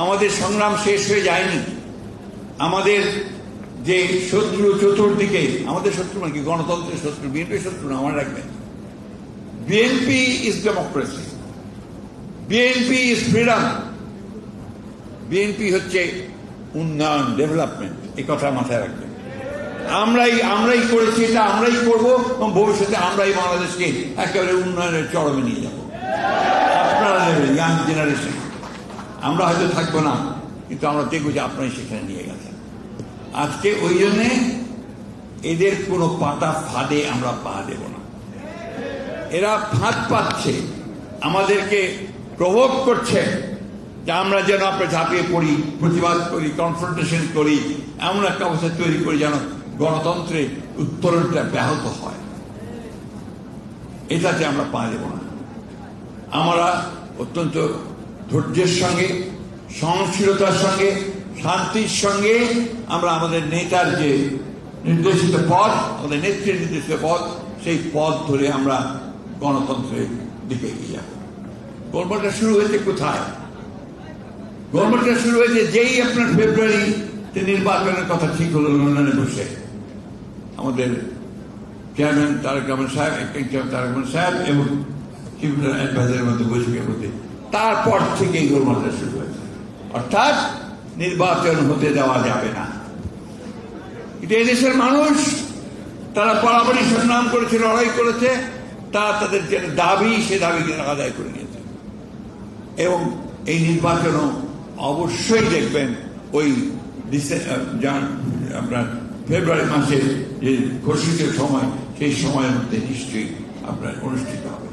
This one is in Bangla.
আমাদের সংগ্রাম শেষ হয়ে যায়নি। আমাদের যে শত্রু চতুর্দিকে, আমাদের শত্রু মানে কি? গণতন্ত্রের শত্রু বিএনপি শত্রু না আমার রাখবেন। BNP is democracy BNP is freedom BNP হচ্ছে উন্নয়ন ডেভেলপমেন্ট এই কথা মাথায় রাখবেন। আমরাই আমরাই করেছি এটা, আমরাই করব, এবং ভবিষ্যতে আমরাই বাংলাদেশকে একেবারে উন্নয়নের চরমে নিয়ে যাব। আপনারা ইয়াং জেনারেশন আমরা হয়তো থাকব না, কিন্তু আমরা দেখব যে আপনারাই সেখানে নিয়ে গেছেন। আজকে ওই জন্যে এদের কোনো পাতা ফাঁদে আমরা পা দেব না। এরা ফাঁদ পাচ্ছে, আমাদেরকে প্রভোগ করছে, যে আমরা যেন আমরা ঝাঁপিয়ে পড়ি, প্রতিবাদ করি কনফ্রন্টেশন করি, এমন একটা অবস্থা তৈরি করি যেন গণতন্ত্রের উত্তরণটা ব্যাহত হয়। এটাতে আমরা পা দেব না। আমরা অত্যন্ত ধৈর্যের সঙ্গে, সহনশীলতার সঙ্গে, শান্তির সঙ্গে আমরা আমাদের নেতার যে নির্দেশিত পথ, আমাদের নেত্রীর নির্দেশিত পথ, সেই পথ ধরে আমরা গণতন্ত্রের দিকে এগিয়ে যাব। গল্পটা শুরু হয়েছে কোথায়? গল্পটা শুরু হয়েছে যেই আপনার ফেব্রুয়ারিতে নির্বাচনের কথা ঠিক হলো লন্ডনে বসে। আমাদের চেয়ারম্যান তারেক রহমান সাহেব তারেক রহমান সাহেব এবং চিফ অ্যাডভাইজারের মধ্যে বৈঠকের মধ্যে তারপর থেকে গোলমালটা শুরু হয়েছে। অর্থাৎ নির্বাচন হতে দেওয়া যাবে না। এটা এদেশের মানুষ, তারা বরাবরই সংগ্রাম করেছে, লড়াই করেছে, তারা তাদের যে দাবি, সে দাবিকে আদায় করে নিয়েছে। এবং এই নির্বাচনও অবশ্যই দেখবেন ওই আপনার ফেব্রুয়ারি মাসের যে ঘোষিত সময়, সেই সময়ের মধ্যে নিশ্চয়ই আপনার অনুষ্ঠিত হবে।